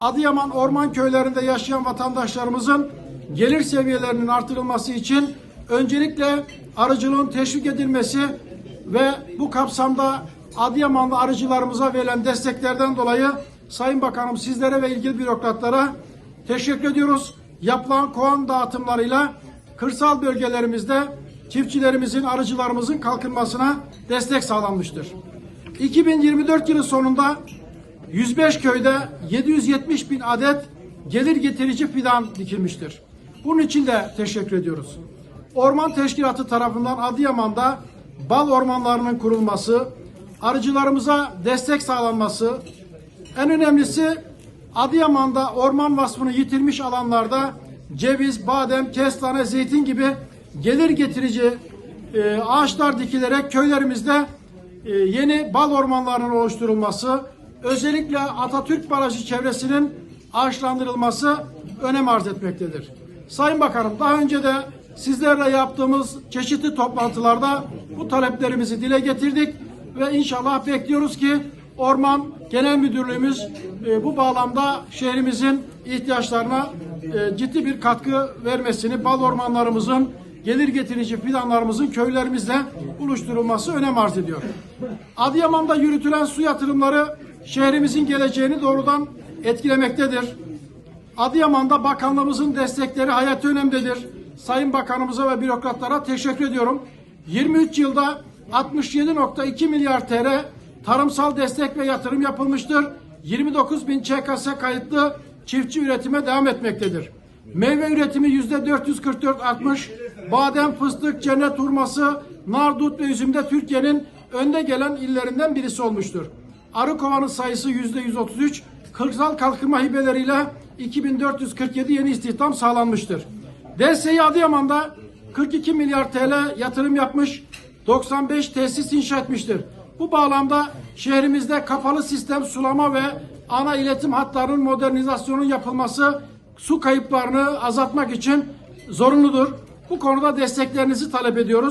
Adıyaman orman köylerinde yaşayan vatandaşlarımızın gelir seviyelerinin artırılması için öncelikle arıcılığın teşvik edilmesi ve bu kapsamda Adıyamanlı arıcılarımıza verilen desteklerden dolayı Sayın Bakanım sizlere ve ilgili bürokratlara teşekkür ediyoruz. Yapılan kovan dağıtımlarıyla kırsal bölgelerimizde çiftçilerimizin, arıcılarımızın kalkınmasına destek sağlanmıştır. 2024 yılı sonunda 105 köyde 770 bin adet gelir getirici fidan dikilmiştir. Bunun için de teşekkür ediyoruz. Orman Teşkilatı tarafından Adıyaman'da bal ormanlarının kurulması, arıcılarımıza destek sağlanması, en önemlisi Adıyaman'da orman vasfını yitirmiş alanlarda ceviz, badem, kestane, zeytin gibi gelir getirici e, ağaçlar dikilerek köylerimizde e, yeni bal ormanlarının oluşturulması, özellikle Atatürk Barajı çevresinin ağaçlandırılması önem arz etmektedir. Sayın Bakanım daha önce de sizlerle yaptığımız çeşitli toplantılarda bu taleplerimizi dile getirdik ve inşallah bekliyoruz ki Orman Genel Müdürlüğümüz e, bu bağlamda şehrimizin ihtiyaçlarına e, ciddi bir katkı vermesini, bal ormanlarımızın gelir getirici fidanlarımızın köylerimizde buluşturulması önem arz ediyor. Adıyaman'da yürütülen su yatırımları şehrimizin geleceğini doğrudan etkilemektedir. Adıyaman'da bakanlığımızın destekleri hayati önemlidir. Sayın Bakanımıza ve bürokratlara teşekkür ediyorum. 23 yılda 67.2 milyar TL tarımsal destek ve yatırım yapılmıştır. 29 bin ÇKS kayıtlı çiftçi üretime devam etmektedir. Meyve üretimi yüzde 444 artmış. Badem, fıstık, cennet hurması, nar, dut ve üzümde Türkiye'nin önde gelen illerinden birisi olmuştur. Arı kovanın sayısı yüzde 133. Kırsal kalkınma hibeleriyle 2447 yeni istihdam sağlanmıştır. DSİ Adıyaman'da 42 milyar TL yatırım yapmış, 95 tesis inşa etmiştir. Bu bağlamda şehrimizde kapalı sistem sulama ve ana iletim hatlarının modernizasyonun yapılması su kayıplarını azaltmak için zorunludur. Bu konuda desteklerinizi talep ediyoruz.